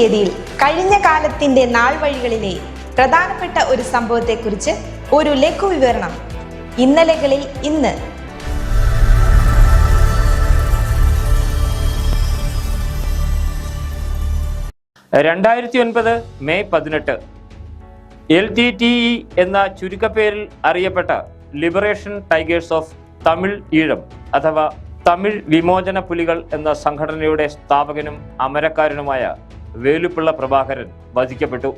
തീയതിയിൽ കഴിഞ്ഞ കാലത്തിന്റെ നാൾ വഴികളിലെ പ്രധാനപ്പെട്ട ഒരു സംഭവത്തെക്കുറിച്ച് ഒരു ലഘു വിവരണം ഇന്നലകളിൽ ഇന്ന്. രണ്ടായിരത്തി ഒൻപത് മെയ് പതിനെട്ട്. എൽ ടി ടി ഇ എന്ന ചുരുക്കപ്പേരിൽ അറിയപ്പെട്ട Liberation Tigers of Tamil Eelam അഥവാ തമിഴ് വിമോചന പുലികൾ എന്ന സംഘടനയുടെ സ്ഥാപകനും അമരക്കാരനുമായ വേലുപ്പിള്ള പ്രഭാകരൻ വധിക്കപ്പെട്ടു.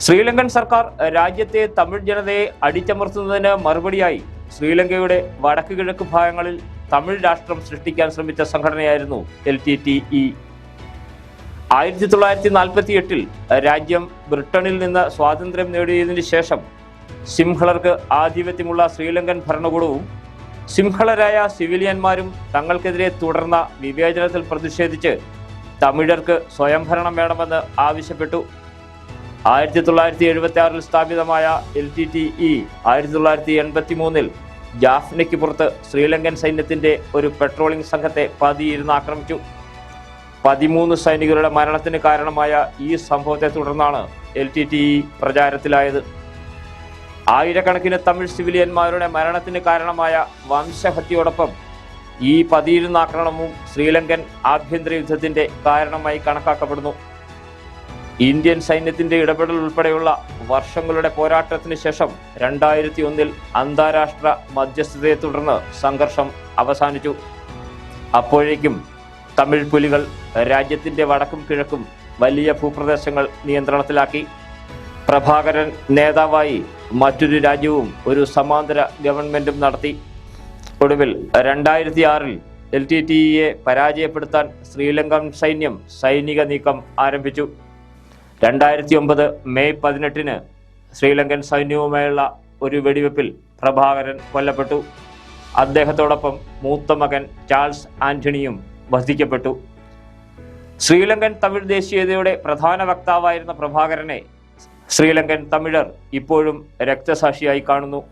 ശ്രീലങ്കൻ സർക്കാർ രാജ്യത്തെ തമിഴ് ജനതയെ അടിച്ചമർത്തുന്നതിന് മറുപടിയായി ശ്രീലങ്കയുടെ വടക്ക് കിഴക്ക് ഭാഗങ്ങളിൽ തമിഴ് രാഷ്ട്രം സൃഷ്ടിക്കാൻ ശ്രമിച്ച സംഘടനയായിരുന്നു എൽ ടി ടി ഇ. ആയിരത്തി തൊള്ളായിരത്തി നാൽപ്പത്തി എട്ടിൽ രാജ്യം ബ്രിട്ടനിൽ നിന്ന് സ്വാതന്ത്ര്യം നേടിയതിനു ശേഷം സിംഹളർക്ക് ആധിപത്യമുള്ള ശ്രീലങ്കൻ ഭരണകൂടവും സിംഹളരായ സിവിലിയന്മാരും തങ്ങൾക്കെതിരെ തുടർന്ന വിവേചനത്തിൽ പ്രതിഷേധിച്ച് തമിഴർക്ക് സ്വയംഭരണം വേണമെന്ന് ആവശ്യപ്പെട്ടു. ആയിരത്തി തൊള്ളായിരത്തി എഴുപത്തി ആറിൽ സ്ഥാപിതമായ എൽ ടി ടി ഇ ആയിരത്തി തൊള്ളായിരത്തി എൺപത്തി മൂന്നിൽ ജാഫ്നയ്ക്ക് പുറത്ത് ശ്രീലങ്കൻ സൈന്യത്തിന്റെ ഒരു പെട്രോളിംഗ് സംഘത്തെ പതിയിരുന്ന് ആക്രമിച്ചു. പതിമൂന്ന് സൈനികരുടെ മരണത്തിന് കാരണമായ ഈ സംഭവത്തെ തുടർന്നാണ് എൽ ടി ടി ഇ പ്രചാരത്തിലായത്. ആയിരക്കണക്കിന് തമിഴ് സിവിലിയന്മാരുടെ മരണത്തിന് കാരണമായ വംശഹത്യയോടൊപ്പം ഈ പതിയിരുന്ന ആക്രമണവും ശ്രീലങ്കൻ ആഭ്യന്തര യുദ്ധത്തിന്റെ കാരണമായി കണക്കാക്കപ്പെടുന്നു. ഇന്ത്യൻ സൈന്യത്തിന്റെ ഇടപെടൽ ഉൾപ്പെടെയുള്ള വർഷങ്ങളുടെ പോരാട്ടത്തിന് ശേഷം രണ്ടായിരത്തി ഒന്നിൽ അന്താരാഷ്ട്ര മധ്യസ്ഥതയെ തുടർന്ന് സംഘർഷം അവസാനിച്ചു. അപ്പോഴേക്കും തമിഴ് പുലികൾ രാജ്യത്തിന്റെ വടക്കും കിഴക്കും വലിയ ഭൂപ്രദേശങ്ങൾ നിയന്ത്രണത്തിലാക്കി. പ്രഭാകരൻ നേതാവായി മറ്റൊരു രാജ്യവും ഒരു സമാന്തര ഗവൺമെന്റും നടത്തി. ഒടുവിൽ രണ്ടായിരത്തി ആറിൽ എൽ ടി ടി ഇയെ പരാജയപ്പെടുത്താൻ ശ്രീലങ്കൻ സൈന്യം സൈനിക നീക്കം ആരംഭിച്ചു. രണ്ടായിരത്തി ഒമ്പത് മെയ് പതിനെട്ടിന് ശ്രീലങ്കൻ സൈന്യവുമായുള്ള ഒരു വെടിവെപ്പിൽ പ്രഭാകരൻ കൊല്ലപ്പെട്ടു. അദ്ദേഹത്തോടൊപ്പം മൂത്ത മകൻ ചാൾസ് ആന്റണിയും വധിക്കപ്പെട്ടു ശ്രീലങ്കൻ തമിഴ് ദേശീയതയുടെ പ്രധാന വക്താവായിരുന്ന പ്രഭാകരനെ ശ്രീലങ്കൻ തമിഴർ ഇപ്പോഴും രക്തസാക്ഷിയായി കാണുന്നു.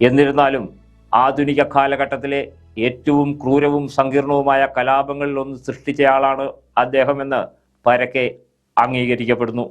എന്നിരുന്നാലും ആധുനിക കാലഘട്ടത്തിലെ ഏറ്റവും ക്രൂരവും സങ്കീർണവുമായ കലാപങ്ങളിൽ ഒന്ന് സൃഷ്ടിച്ചയാളാണ് അദ്ദേഹമെന്ന് പരക്കെ അംഗീകരിക്കപ്പെടുന്നു.